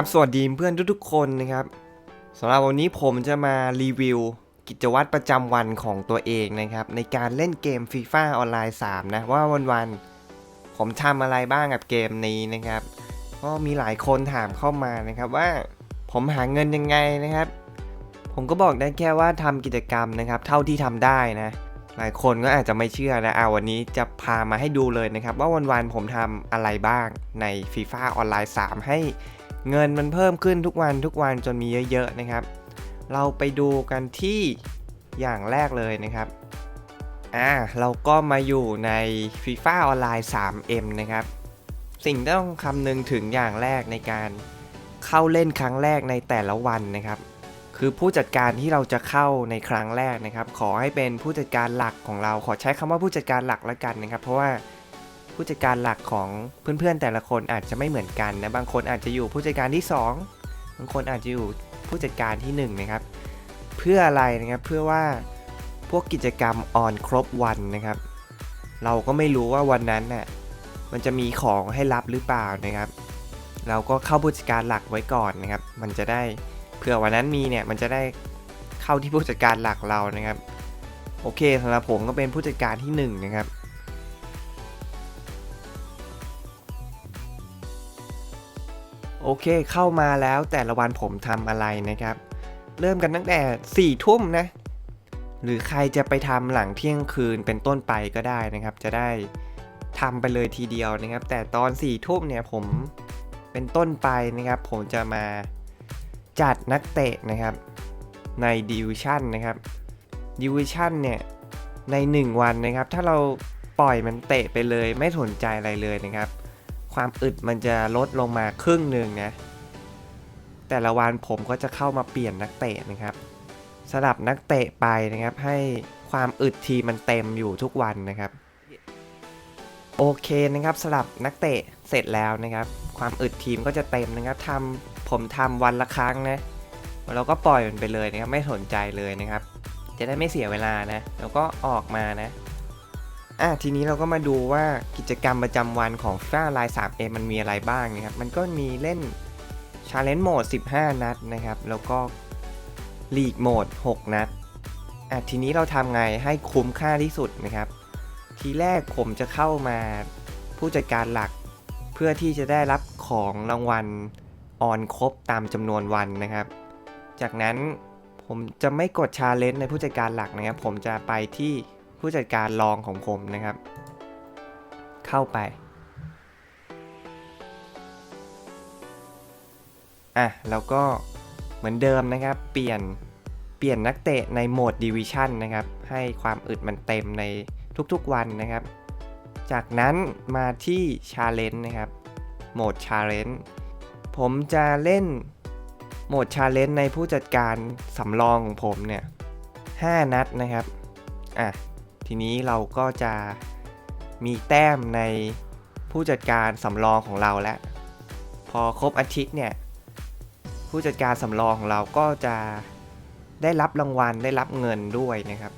ครับ สวัสดีเพื่อนทุกๆคนนะครับสำหรับวันนี้ผมจะมารีวิวกิจวัตรประจำวันของตัวเองนะครับ ในการเล่นเกม FIFA ออนไลน์ 3 นะ ว่าวันๆผมทำอะไรบ้างกับเกมนี้นะครับ ก็มีหลายคนถามเข้ามานะครับว่าผมหาเงินยังไงนะครับ ผมก็บอกได้แค่ว่าทำกิจกรรมนะครับ เท่าที่ทำได้นะ หลายคนก็อาจจะไม่เชื่อนะเอาวันนี้จะพามาให้ดูเลยนะครับ ว่าวันๆผมทำอะไรบ้างใน FIFA ออนไลน์ 3 ให้ เงินมันเพิ่มขึ้นทุกวันทุกวันจนมีเยอะๆนะครับ เราไปดูกันที่อย่างแรกเลยนะครับอ่าเราก็มาอยู่ใน FIFA ออนไลน์ 3M นะครับ สิ่งที่ต้องคำนึงถึงอย่างแรกในการเข้าเล่นครั้งแรกในแต่ละวันนะครับ คือผู้จัดการที่เราจะเข้าในครั้งแรกนะครับ ขอให้เป็นผู้จัดการหลักของเราขอใช้คำว่าผู้จัดการหลักแล้วกันนะครับ เพราะว่า ผู้จัดการหลักของเพื่อนๆแต่ละคนอาจจะไม่เหมือนกันนะบางคนอาจจะอยู่ผู้จัดการที่ 2 บางคนอาจจะอยู่ผู้จัดการที่ 1 นะครับ เพื่ออะไรนะครับเพื่อว่าพวกกิจกรรมออนครบวันนะครับ เราก็ไม่รู้ว่าวันนั้นน่ะมันจะมีของให้รับหรือเปล่านะครับ เราก็เข้าผู้จัดการหลักไว้ก่อนนะครับ มันจะได้เผื่อวันนั้นมีเนี่ยมันจะได้เข้าที่ผู้จัดการหลักเรานะครับ โอเคสำหรับผมก็เป็นผู้จัดการที่หนึ่งนะครับ โอเคเข้ามาแล้วแต่ละวันผมทำอะไรนะครับ เริ่มกันตั้งแต่4ี่ทุ่มนะ หรือใครจะไปทำหลังเที่ยงคืนเป็นต้นไปก็ได้นะครับ จะได้ทำไปเลยทีเดียวนะครับ แต่ตอน4ี่ทุ่มเนี่ยผมเป็นต้นไปนะครับ ผมจะมาจัดนักเตะนะครับ ในดิวิชั่นนะครับดิวิชั่นเนี่ยใน 1 วันนะครับ ถ้าเราปล่อยมันเตะไปเลยไม่สนใจอะไรเลยนะครับ ความอึดมันจะลดลงมาครึ่งหนึ่งนะ แต่ละวันผมก็จะเข้ามาเปลี่ยนนักเตะนะครับสลับนักเตะไปนะครับ ให้ความอึดทีมมันเต็มอยู่ทุกวันนะครับ โอเคนะครับสลับนักเตะเสร็จแล้วนะครับ ความอึดทีมก็จะเต็มนะครับทำผมทำวันละครั้งนะเราก็ปล่อยมันไปเลยนะครับ ไม่สนใจเลยนะครับ จะได้ไม่เสียเวลานะ แล้วก็ออกมานะ อะทีนี้เราก็มาดูว่ากิจกรรมประจำวันของฟ้าลาย 3M มันมีอะไรบ้างนะครับ มันก็มีเล่น Challenge Mode 15 นัดนะครับ แล้วก็ League Mode 6 นัดอะทีนี้เราทำไงให้คุ้มค่าที่สุดนะครับ ทีแรกผมจะเข้ามาผู้จัดการหลัก เพื่อที่จะได้รับของรางวัลออนครบตามจำนวนวันนะครับ จากนั้นผมจะไม่กดชาเลนจ์ในผู้จัดการหลักนะครับ ผมจะไปที่ ผู้จัดการรองของผมนะครับ เข้าไปอะแล้วก็เหมือนเดิมนะครับ เปลี่ยนเปลี่ยนนักเตะในโหมดดิวิชั่นนะครับ ให้ความอึดมันเต็มในทุกๆวันนะครับ จากนั้นมาที่ชาเลนจ์นะครับ โหมดชาเลนจ์ผมจะเล่นโหมดชาเลนจ์ในผู้จัดการสำรองของผมเนี่ย 5 นัดนะครับ อะ ทีนี้เราก็จะมีแต้มในผู้จัดการสำรองของเราแล้ว พอครบอาทิตย์เนี่ย ผู้จัดการสำรองของเราก็จะได้รับรางวัลได้รับเงินด้วยนะครับ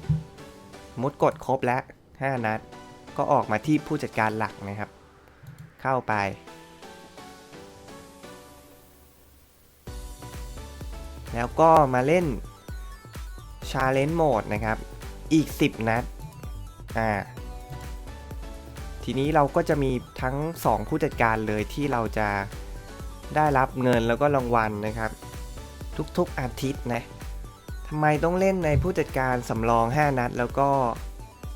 มุดกดครบแล้ว 5 นัด ก็ออกมาที่ผู้จัดการหลักนะครับ เข้าไป แล้วก็มาเล่น Challenge Mode นะครับ อีก 10 นัด อ่าทีนี้เราก็จะมีทั้ง 2 ผู้จัดการเลยที่เราจะได้รับเงินแล้วก็รางวัลนะครับ ทุกๆอาทิตย์นะทำไมต้องเล่นในผู้จัดการสำรอง 5 นัด แล้วก็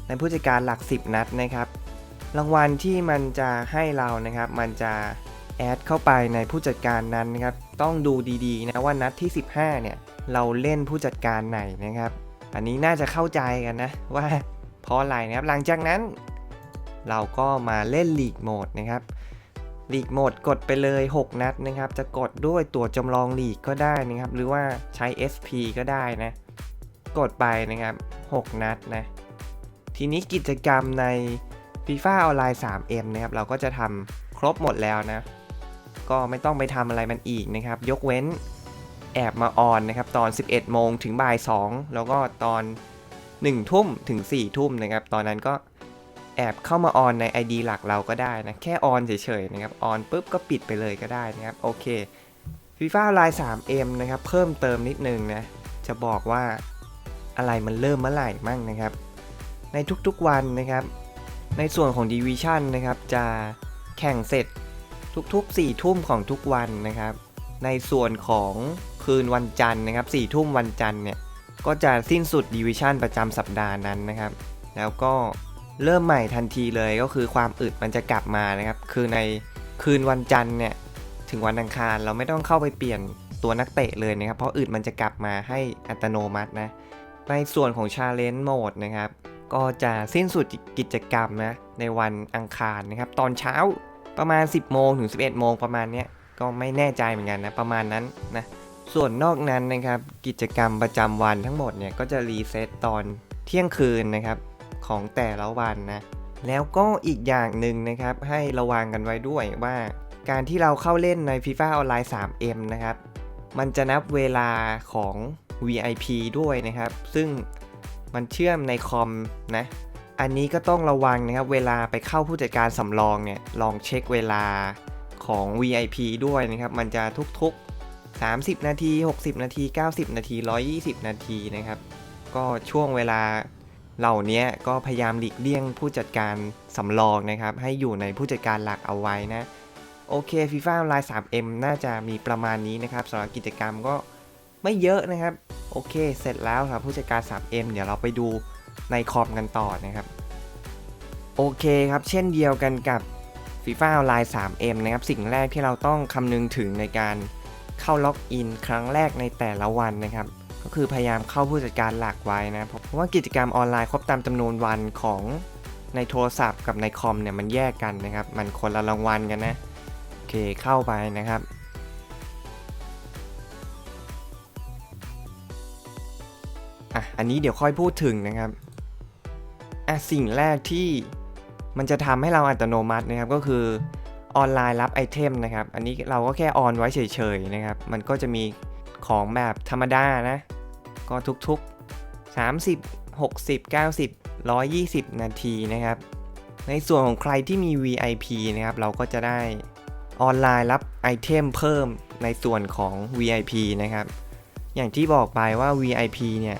ในผู้จัดการหลัก 10 นัดนะครับ รางวัลที่มันจะให้เรานะครับ มันจะแอดเข้าไปในผู้จัดการนั้นนะครับ ต้องดูดีๆนะว่านัดที่ 15 เนี่ย เราเล่นผู้จัดการไหนนะครับ อันนี้น่าจะเข้าใจกันนะว่า เพราะอะไรนะครับ หลังจากนั้น เราก็มาเล่นลีกโหมดนะครับลีกโหมดกดไปเลย 6 นัดนะครับ จะกดด้วยตัวจำลองลีกก็ได้นะครับ หรือว่าใช้ SP ก็ได้นะ กดไปนะครับ 6 นัดนะ ทีนี้กิจกรรมใน FIFA ออนไลน์ 3M นะครับ เราก็จะทำครบหมดแล้วนะ ก็ไม่ต้องไปทำอะไรมันอีกนะครับ ยกเว้นแอบมาออนนะครับ ตอน 11 โมงถึงบ่าย 2 แล้วก็ตอน 1 ทุ่มถึง 4 ทุ่มนะครับ ตอนนั้นก็แอบเข้ามาออนใน ID หลักเราก็ได้นะ แค่ออนเฉยๆนะครับ ออนปุ๊บก็ปิดไปเลยก็ได้นะครับ โอเค FIFA Online 3M นะครับ เพิ่มเติมนิดนึงนะ จะบอกว่าอะไรมันเริ่มเมื่อไหร่มั่งนะครับ ในทุกๆวันนะครับ ในส่วนของ Division นะครับ จะแข่งเสร็จทุกๆ4ทุ่มของทุกวันนะครับ ในส่วนของคืนวันจันทร์นะครับ4ทุ่มวันจันทร์เนี่ย ก็จะสิ้นสุด Division ประจำสัปดาห์นั้นนะครับ แล้วก็เริ่มใหม่ทันทีเลยก็คือความอึดมันจะกลับมานะครับ คือในคืนวันจันทร์เนี่ยถึงวันอังคารเราไม่ต้องเข้าไปเปลี่ยนตัวนักเตะเลยนะครับ เพราะอึดมันจะกลับมาให้อัตโนมัตินะ ในส่วนของ Challenge Mode นะครับ ก็จะสิ้นสุดกิจกรรมนะในวันอังคารนะครับ ตอนเช้าประมาณ 10 โมงถึง 11 โมงประมาณนี้ก็ไม่แน่ใจเหมือนกันนะประมาณนั้นนะ ส่วนนอกนั้นนะครับกิจกรรมประจำวันทั้งหมดเนี่ยก็จะรีเซ็ตตอนเที่ยงคืนนะครับของแต่ละวันนะแล้วก็อีกอย่างหนึ่งนะครับให้ระวังกันไว้ด้วยว่าการที่เราเข้าเล่นใน FIFA Online 3M นะครับมันจะนับเวลาของ VIP ด้วยนะครับ ซึ่งมันเชื่อมในคอมนะอันนี้ก็ต้องระวังนะครับเวลาไปเข้าผู้จัดการสำรองเนี่ยลองเช็คเวลาของ VIP ด้วยนะครับ มันจะทุกๆ 30 นาที 60 นาที 90 นาที 120 นาทีนะครับ ก็ช่วงเวลาเหล่านี้ก็พยายามหลีกเลี่ยงผู้จัดการสำรองนะครับ ให้อยู่ในผู้จัดการหลักเอาไว้นะ โอเค FIFA Online 3M น่าจะมีประมาณนี้นะครับสำหรับกิจกรรมก็ไม่เยอะนะครับ โอเค เสร็จแล้วครับผู้จัดการ 3M เดี๋ยวเราไปดูในคอมกันต่อนะครับ โอเคครับ เช่นเดียวกันกับ FIFA Online 3M นะครับ สิ่งแรกที่เราต้องคำนึงถึงในการ เข้าล็อกอินครั้งแรกในแต่ละวันนะครับ ก็คือพยายามเข้าผู้จัดการหลักไว้นะ เพราะว่ากิจกรรมออนไลน์ครบตามจำนวนวันของในโทรศัพท์กับในคอมเนี่ยมันแยกกันนะครับ มันคนละรางวัลกันนะโอเคเข้าไปนะครับอะอันนี้เดี๋ยวค่อยพูดถึงนะครับอะสิ่งแรกที่มันจะทำให้เราอัตโนมัตินะครับก็คือ ออนไลน์รับไอเทมนะครับ อันนี้เราก็แค่ออนไว้เฉยๆนะครับ มันก็จะมีของแบบธรรมดานะ ก็ทุกๆ 30 60 90 120 นาทีนะครับ ในส่วนของใครที่มี VIP นะครับ เราก็จะได้ออนไลน์รับไอเทมเพิ่มในส่วนของ VIP นะครับ อย่างที่บอกไปว่า VIP เนี่ย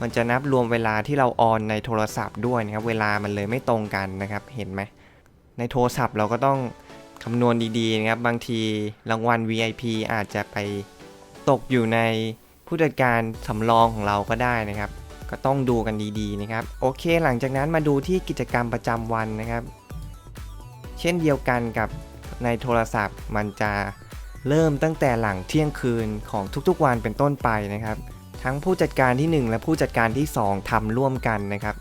มันจะนับรวมเวลาที่เราออนในโทรศัพท์ด้วยนะครับ เวลามันเลยไม่ตรงกันนะครับ เห็นไหม ในโทรศัพท์เราก็ต้อง คำนวณดีๆนะครับ บางทีรางวัล VIP อาจจะไปตกอยู่ในผู้จัดการสำรองของเราก็ได้นะครับ ก็ต้องดูกันดีๆนะครับ โอเคหลังจากนั้นมาดูที่กิจกรรมประจำวันนะครับ เช่นเดียวกันกับในโทรศัพท์มันจะเริ่มตั้งแต่หลังเที่ยงคืนของทุกๆวันเป็นต้นไปนะครับ ทั้งผู้จัดการที่ 1 และผู้จัดการที่ 2ทำร่วมกันนะครับ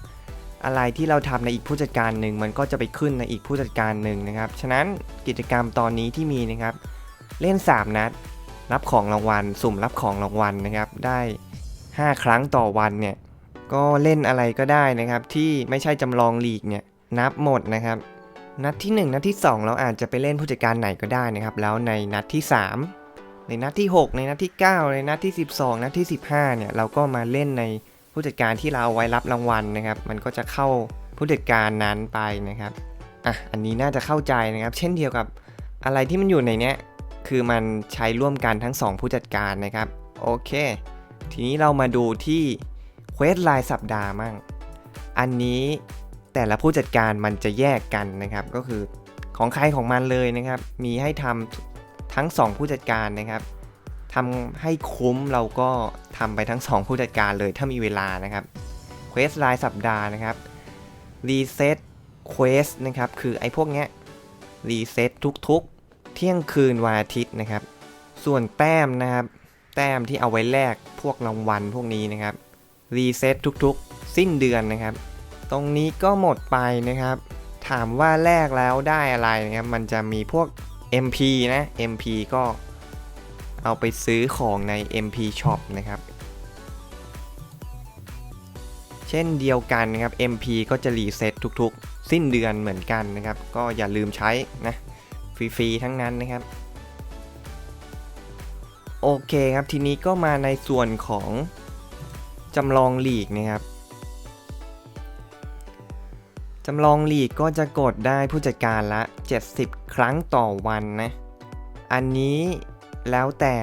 อะไรที่เราทำในอีกผู้จัดการหนึ่งมันก็จะไปขึ้นในอีกผู้จัดการหนึ่งนะครับ ฉะนั้นกิจกรรมตอนนี้ที่มีนะครับ เล่น 3 นัด รับของรางวัล สุ่มรับของรางวัลนะครับ ได้ 5 ครั้งต่อวันเนี่ยก็เล่นอะไรก็ได้นะครับ ที่ไม่ใช่จำลองลีกเนี่ยนับหมดนะครับ นัดที่ 1 นัดที่ 2 เราอาจจะไปเล่นผู้จัดการไหนก็ได้นะครับ แล้วในนัดที่ 3 ในนัดที่ 6 ในนัดที่ 9 ในนัดที่ 12 นัดที่ 15เนี่ยเราก็มาเล่นใน ผู้จัดการที่เราเอาไว้รับรางวัลนะครับ มันก็จะเข้าผู้จัดการนั้นไปนะครับอะอันนี้น่าจะเข้าใจนะครับ เช่นเดียวกับอะไรที่มันอยู่ในเนี้ยคือมันใช้ร่วมกันทั้ง 2 ผู้จัดการนะครับโอเค ทีนี้เรามาดูที่เควสรายสัปดาห์มั่งอันนี้แต่ละผู้จัดการมันจะแยกกันนะครับ ก็คือของใครของมันเลยนะครับ มีให้ทำทั้ง 2 ผู้จัดการนะครับ ทำให้คุ้มเราก็ทำไปทั้ง 2 ผู้จัดการเลยถ้ามีเวลานะครับเควสรายสัปดาห์นะครับรีเซ็ตเควสนะครับคือไอ้พวกเนี้ยรีเซ็ตทุกๆ เที่ยงคืนวันอาทิตย์นะครับ ส่วนแต้มนะครับ แต้มที่เอาไว้แลกพวกรางวัลพวกนี้นะครับรีเซ็ตทุกๆ สิ้นเดือนนะครับ ตรงนี้ก็หมดไปนะครับ ถามว่าแลกแล้วได้อะไรนะครับ มันจะมีพวก MP นะ MP ก็ เอาไปซื้อของใน MP Shop นะครับ เช่นเดียวกันนะครับ MP ก็จะรีเซ็ตทุกๆ สิ้นเดือนเหมือนกันนะครับ ก็อย่าลืมใช้นะฟรีๆทั้งนั้นนะครับ โอเคครับทีนี้ก็มาในส่วนของจำลองลีกนะครับจำลองลีกก็จะกดได้ผู้จัดการละ 70 ครั้งต่อวันนะ อันนี้ แล้วแต่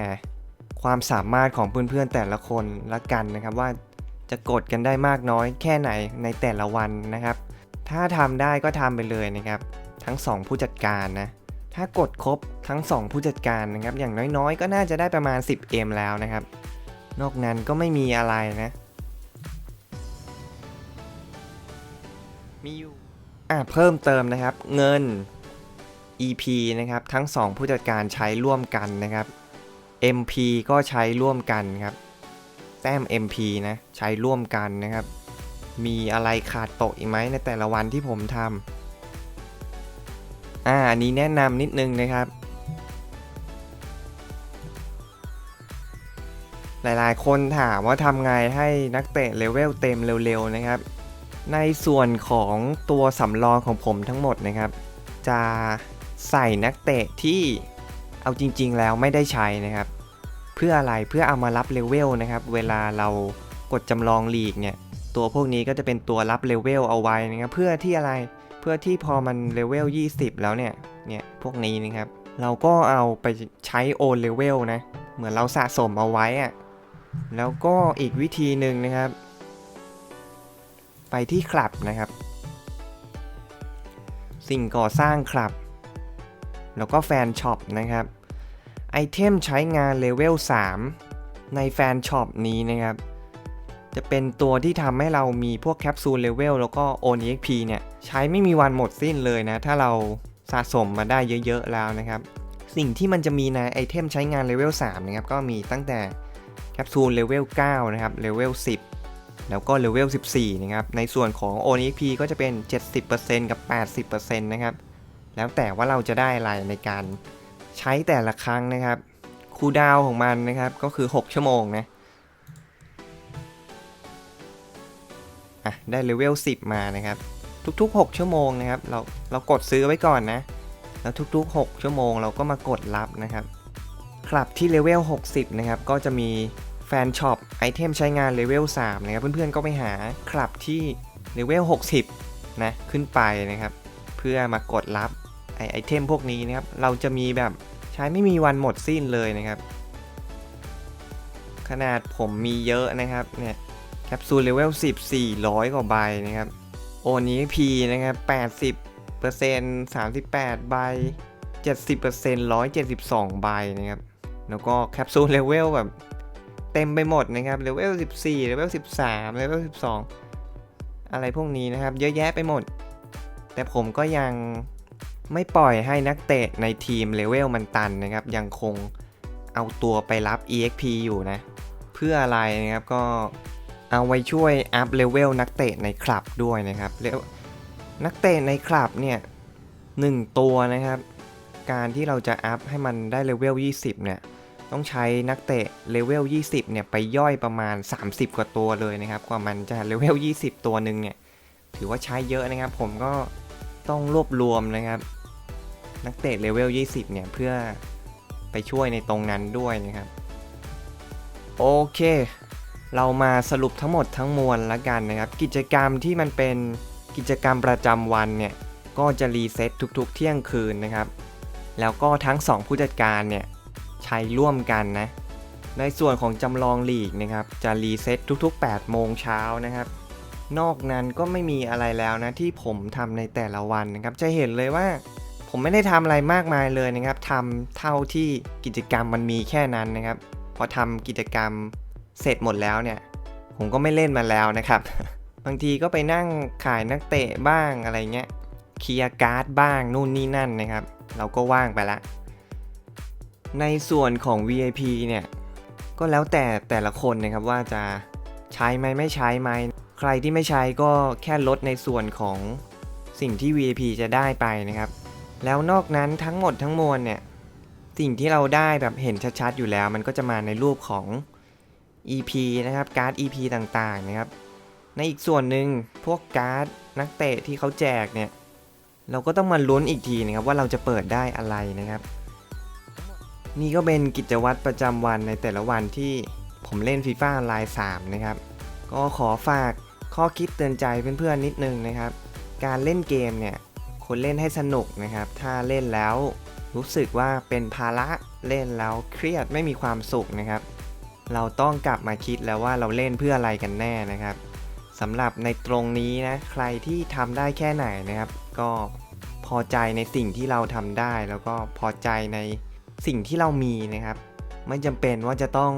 ความสามารถของเพื่อนๆแต่ละคนละกันนะครับว่าจะกดกันได้มากน้อยแค่ไหนในแต่ละวันนะครับ ถ้าทำได้ก็ทำไปเลยนะครับ ทั้ง 2 ผู้จัดการนะถ้ากดครบทั้ง 2 ผู้จัดการนะครับ อย่างน้อยๆ ก็น่าจะได้ประมาณ 10M แล้วนะครับ นอกนั้นก็ไม่มีอะไรนะ มีอยู่อะเพิ่มเติมนะครับ เงิน EP นะครับทั้ง 2 ผู้จัดการใช้ร่วมกันนะครับ MP ก็ใช้ร่วมกันครับแต้ม MP นะใช้ร่วมกันนะครับ มีอะไรขาดตกอีกไหมในแต่ละวันที่ผมทำอ่าอันนี้แนะนำนิดนึงนะครับ หลายๆ คนถามว่าทำไงให้นักเตะเลเวลเต็มเร็วๆนะครับ ในส่วนของตัวสำรองของผมทั้งหมดนะครับ จะ ใส่นักเตะที่เอาจริง ๆ แล้วไม่ได้ใช้นะครับ เพื่ออะไรเพื่อเอามารับเลเวลนะครับ เวลาเรากดจำลองลีกเนี่ยตัวพวกนี้ก็จะเป็นตัวรับเลเวลเอาไว้นะครับเพื่อที่อะไรเพื่อที่พอมันเลเวล 20 แล้วเนี่ยเนี่ยพวกนี้นะครับ เราก็เอาไปใช้โอนเลเวลนะเหมือนเราสะสมเอาไว้อะแล้วก็อีกวิธีหนึ่งนะครับ ไปที่คลับนะครับ สิ่งก่อสร้างคลับ แล้วก็แฟนช็อปนะครับไอเทมใช้งานเลเวล3ในแฟนช็อปนี้นะครับ จะเป็นตัวที่ทำให้เรามีพวกแคปซูลเลเวลแล้วก็ o n exp เนี่ย ใช้ไม่มีวันหมดสิ้นเลยนะ ถ้าเราสะสมมาได้เยอะๆแล้วนะครับ สิ่งที่มันจะมีในไอเทมใช้งานเลเวล3นะครับ ก็มีตั้งแต่แคปซูลเลเวล9นะครับเลเวล10 แล้วก็เลเวล14 นะครับ ในส่วนของ o n exp ก็จะเป็น 70%กับ 80%นะครับ แล้วแต่ว่าเราจะได้อะไรในการใช้แต่ละครั้งนะครับ คูลดาวของมันนะครับก็คือ 6 ชั่วโมงนะอะได้เลเวล 10 มานะครับ ทุกๆ 6 ชั่วโมงนะครับ เราเรากดซื้อไว้ก่อนนะ แล้วทุกๆ 6 ชั่วโมงเราก็มากดรับนะครับคลับที่เลเวล 60 นะครับ ก็จะมีแฟนช็อปไอเทมใช้งานเลเวล 3 นะครับ เพื่อนๆก็ไปหาคลับที่เลเวล 60 นะ ขึ้นไปนะครับ เพื่อมากดรับ ไอไอเทมพวกนี้นะครับ เราจะมีแบบใช้ไม่มีวันหมดสิ้นเลยนะครับ ขนาดผมมีเยอะนะครับเนี่ยแคปซูลเลเวล10 400 กว่าใบนะครับ โอนี้ P นะครับ80% 38 ใบ 70% 172 ใบนะครับ แล้วก็แคปซูลเลเวลแบบเต็มไปหมดนะครับเลเวล14เลเวล13เลเวล12 อะไรพวกนี้นะครับ เยอะแยะไปหมด แต่ผมก็ยัง ไม่ปล่อยให้นักเตะในทีมเลเวลมันตันนะครับ ยังคงเอาตัวไปรับ EXP อยู่นะ เพื่ออะไรนะครับก็เอาไว้ช่วยอัพเลเวลนักเตะในคลับด้วยนะครับเลวนักเตะในคลับเนี่ยหนึ่งตัวนะครับ การที่เราจะอัพให้มันได้เลเวล 20 เนี่ย ต้องใช้นักเตะเลเวล 20 เนี่ย ไปย่อยประมาณ 30 กว่าตัวเลยนะครับ กว่ามันจะเลเวล 20 ตัวหนึ่งเนี่ย ถือว่าใช้เยอะนะครับ ผมก็ ต้องรวบรวมนะครับ นักเตะเลเวล 20 เนี่ย เพื่อไปช่วยในตรงนั้นด้วยนะครับ โอเค เรามาสรุปทั้งหมดทั้งมวลแล้วกันนะครับ กิจกรรมที่มันเป็นกิจกรรมประจำวันเนี่ย ก็จะรีเซ็ตทุกๆ เที่ยงคืนนะครับ แล้วก็ทั้ง 2 ผู้จัดการเนี่ยใช้ร่วมกันนะ ในส่วนของจำลองลีกนะครับ จะรีเซ็ตทุกๆ 8 โมงเช้านะครับ นอกนั้นก็ไม่มีอะไรแล้วนะที่ผมทำในแต่ละวันนะครับ จะเห็นเลยว่าผมไม่ได้ทำอะไรมากมายเลยนะครับทำเท่าที่กิจกรรมมันมีแค่นั้นนะครับ พอทำกิจกรรมเสร็จหมดแล้วเนี่ย ผมก็ไม่เล่นมันแล้วนะครับ บางทีก็ไปนั่งขายนักเตะบ้างอะไรเงี้ยเคลียร์การ์ดบ้างนู่นนี่นั่นนะครับ เราก็ว่างไปละในส่วนของ VIP เนี่ยก็แล้วแต่แต่ละคนนะครับว่าจะใช้ไหมไม่ใช้ไหม ใครที่ไม่ใช้ก็แค่ลดในส่วนของสิ่งที่ VIP จะได้ไปนะครับ แล้วนอกนั้นทั้งหมดทั้งมวลเนี่ย สิ่งที่เราได้แบบเห็นชัดๆอยู่แล้ว มันก็จะมาในรูปของ EP นะครับ การ์ด EP ต่างๆนะครับ ในอีกส่วนหนึ่งพวกการ์ดนักเตะที่เขาแจกเนี่ย เราก็ต้องมาลุ้นอีกทีนะครับว่าเราจะเปิดได้อะไรนะครับ นี่ก็เป็นกิจวัตรประจำวันในแต่ละวันที่ผมเล่น FIFA Online 3นะครับ ก็ขอฝากข้อคิดเตือนใจเพื่อนๆนิดนึงนะครับ การเล่นเกมเนี่ยควรเล่นให้สนุกนะครับ ถ้าเล่นแล้วรู้สึกว่าเป็นภาระเล่นแล้วเครียดไม่มีความสุขนะครับ เราต้องกลับมาคิดแล้วว่าเราเล่นเพื่ออะไรกันแน่นะครับสำหรับในตรงนี้นะใครที่ทำได้แค่ไหนนะครับ ก็พอใจในสิ่งที่เราทำได้แล้วก็พอใจในสิ่งที่เรามีนะครับ ไม่จำเป็นว่าจะต้อง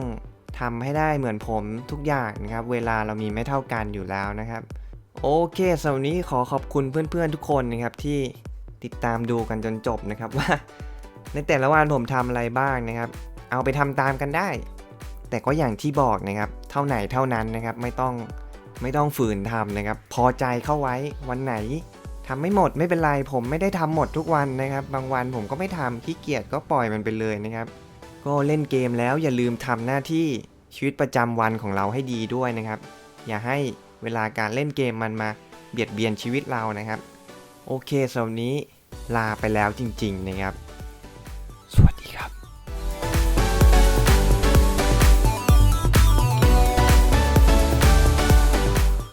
ทำให้ได้เหมือนผมทุกอย่างนะครับ เวลาเรามีไม่เท่ากันอยู่แล้วนะครับ โอเคสำหรับนี้ขอขอบคุณเพื่อนๆทุกคนนะครับที่ติดตามดูกันจนจบนะครับว่า ในแต่ละวันผมทำอะไรบ้างนะครับ เอาไปทำตามกันได้ แต่ก็อย่างที่บอกนะครับ เท่าไหนเท่านั้นนะครับ ไม่ต้องไม่ต้องฝืนทำนะครับ พอใจเข้าไว้วันไหนทำไม่หมดไม่เป็นไรผมไม่ได้ทำหมดทุกวันนะครับ บางวันผมก็ไม่ทำขี้เกียจก็ปล่อยมันไปเลยนะครับ ก็เล่นเกมแล้วอย่าลืมทำหน้าที่ชีวิตประจำวันของเราให้ดีด้วยนะครับ อย่าให้เวลาการเล่นเกมมันมาเบียดเบียนชีวิตเรานะครับ โอเคสำหรับนี้ลาไปแล้วจริง ๆ นะครับ